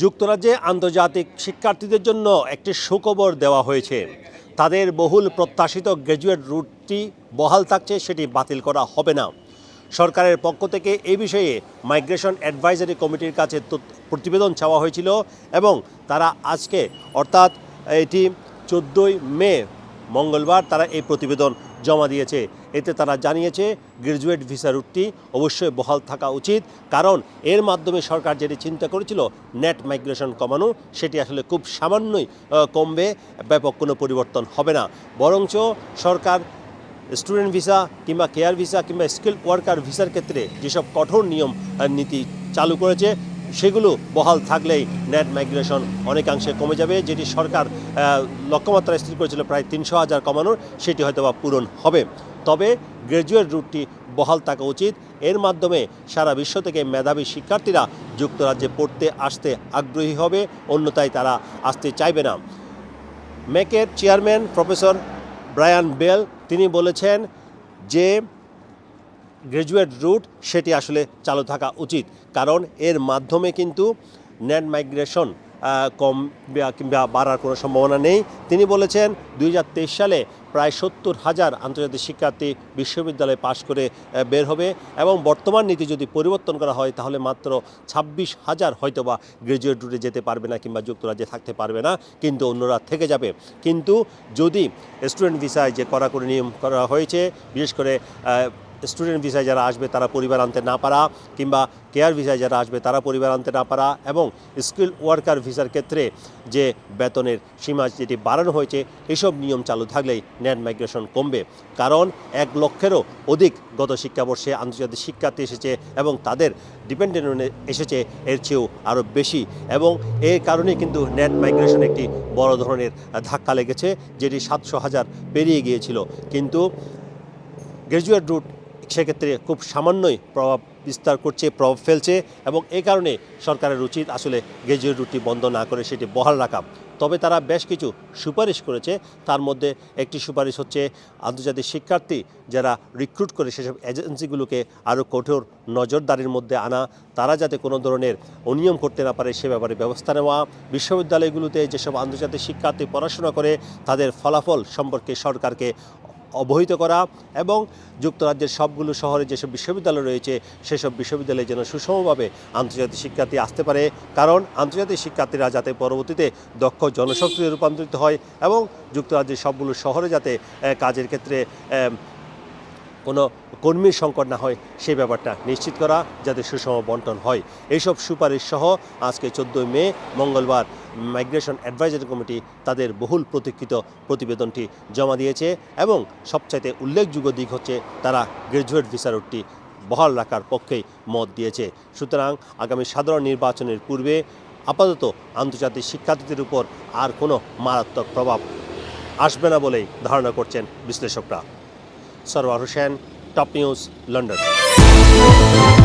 যুক্তরাজ্যে আন্তর্জাতিক শিক্ষার্থীদের জন্য একটি সুখবর দেওয়া হয়েছে। তাদের বহুল প্রত্যাশিত গ্র্যাজুয়েট রুটটি বহাল থাকছে, সেটি বাতিল করা হবে না। সরকারের পক্ষ থেকে এই বিষয়ে মাইগ্রেশন অ্যাডভাইজারি কমিটির কাছে প্রতিবেদন চাওয়া হয়েছিল এবং তারা আজকে, অর্থাৎ এটি চোদ্দোই মে, মঙ্গলবার, তারা এই প্রতিবেদন জমা দিয়েছে। এতে তারা জানিয়েছে, গ্রাজুয়েট ভিসা রুটটি অবশ্যই বহাল থাকা উচিত। কারণ এর মাধ্যমে সরকার যেটি চিন্তা করেছিল, নেট মাইগ্রেশন কমানো, সেটি আসলে খুব সামান্যই কমবে। ব্যাপক কোনো পরিবর্তন হবে না। বরঞ্চ সরকার স্টুডেন্ট ভিসা কিংবা কেয়ার ভিসা কিংবা স্কিল ওয়ার্কার ভিসার ক্ষেত্রে যেসব কঠোর নিয়ম নীতি চালু করেছে সেগুলো বহাল থাকলেই নেট মাইগ্রেশন অনেকাংশে কমে যাবে, যেটি সরকার লক্ষ্যমাত্রা স্থির করেছিল প্রায় তিনশো হাজার কমানোর, সেটি হয়তো বা পূরণ হবে। তবে গ্র্যাজুয়েট রুটটি বহাল থাকা উচিত। এর মাধ্যমে সারা বিশ্ব থেকে মেধাবী শিক্ষার্থীরা যুক্তরাজ্যে পড়তে আসতে আগ্রহী হবে, অন্যথায় তারা আসতে চাইবে না। মেকের চেয়ারম্যান প্রফেসর ব্রায়ান বেল, তিনি বলেছেন যে গ্র্যাজুয়েট রুট সেটি আসলে চালু থাকা উচিত। কারণ এর মাধ্যমে কিন্তু নেট মাইগ্রেশন কম কিংবা বাড়ার কোনো সম্ভাবনা নেই। তিনি বলেছেন, দুই হাজার তেইশ সালে প্রায় সত্তর হাজার আন্তর্জাতিক শিক্ষার্থী বিশ্ববিদ্যালয়ে পাশ করে বের হবে এবং বর্তমান নীতি যদি পরিবর্তন করা হয়, তাহলে মাত্র ছাব্বিশ হাজার হয়তোবা গ্র্যাজুয়েট রুটে যেতে পারবে না কিংবা যুক্তরাজ্যে থাকতে পারবে না, কিন্তু অন্যরা থেকে যাবে। কিন্তু যদি স্টুডেন্ট ভিসায় যে কড়াকড়ি নিয়ম করা হয়েছে, বিশেষ করে স্টুডেন্ট ভিসায় যারা আসবে তারা পরিবার আনতে না পারা কিংবা কেয়ার ভিসায় যারা আসবে তারা পরিবার আনতে না পারা এবং স্কিল ওয়ার্কার ভিসার ক্ষেত্রে যে বেতনের সীমা যেটি বাড়ানো হয়েছে, এসব নিয়ম চালু থাকলেই নেট মাইগ্রেশন কমবে। কারণ এক লক্ষেরও অধিক গত শিক্ষাবর্ষে আন্তর্জাতিক শিক্ষার্থী এসেছে এবং তাদের ডিপেন্ডেন্ট এসেছে, এর চেয়েও আরও বেশি এবং এর কারণে কিন্তু নেট মাইগ্রেশন একটি বড় ধরনের ধাক্কা লেগেছে, যেটি সাতশো হাজার পেরিয়ে গিয়েছিল। কিন্তু গ্র্যাজুয়েট রুট সেক্ষেত্রে খুব সামান্যই প্রভাব বিস্তার করছে, প্রভাব ফেলছে এবং এই কারণে সরকারের উচিত আসলে গ্র্যাজুয়েট রুটটি বন্ধ না করে সেটি বহাল রাখা। তবে তারা বেশ কিছু সুপারিশ করেছে। তার মধ্যে একটি সুপারিশ হচ্ছে আন্তর্জাতিক শিক্ষার্থী যারা রিক্রুট করে সেসব এজেন্সিগুলোকে আরও কঠোর নজরদারির মধ্যে আনা, তারা যাতে কোনো ধরনের অনিয়ম করতে না পারে সে ব্যাপারে ব্যবস্থা নেওয়া, বিশ্ববিদ্যালয়গুলোতে যেসব আন্তর্জাতিক শিক্ষার্থী পড়াশোনা করে, তাদের ফলাফল সম্পর্কে সরকারকে অবহিত করা এবং যুক্তরাজ্যের সবগুলো শহরে যেসব বিশ্ববিদ্যালয় রয়েছে, সেসব বিশ্ববিদ্যালয়ে যেন সুষমভাবে আন্তর্জাতিক শিক্ষার্থী আসতে পারে। কারণ আন্তর্জাতিক শিক্ষার্থীরা যাতে পরবর্তীতে দক্ষ জনশক্তিতে রূপান্তরিত হয় এবং যুক্তরাজ্যের সবগুলো শহরে যাতে কাজের ক্ষেত্রে কোনো কর্মীর সংকট না হয় সেই ব্যাপারটা নিশ্চিত করা যাতে সুষম বন্টন হয়। এইসব সুপারিশ সহ আজকে চোদ্দোই মে, মঙ্গলবার মাইগ্রেশন অ্যাডভাইজারি কমিটি তাদের বহুল প্রতীক্ষিত প্রতিবেদনটি জমা দিয়েছে এবং সবচাইতে উল্লেখযোগ্য দিক হচ্ছে তারা গ্র্যাজুয়েট ভিসা বহাল রাখার পক্ষেই মত দিয়েছে। সুতরাং আগামী সাধারণ নির্বাচনের পূর্বে আপাতত আন্তর্জাতিক শিক্ষার্থীদের উপর আর কোনো মারাত্মক প্রভাব আসবে না বলেই ধারণা করছেন বিশ্লেষকরা। Sarwar Hussain top news London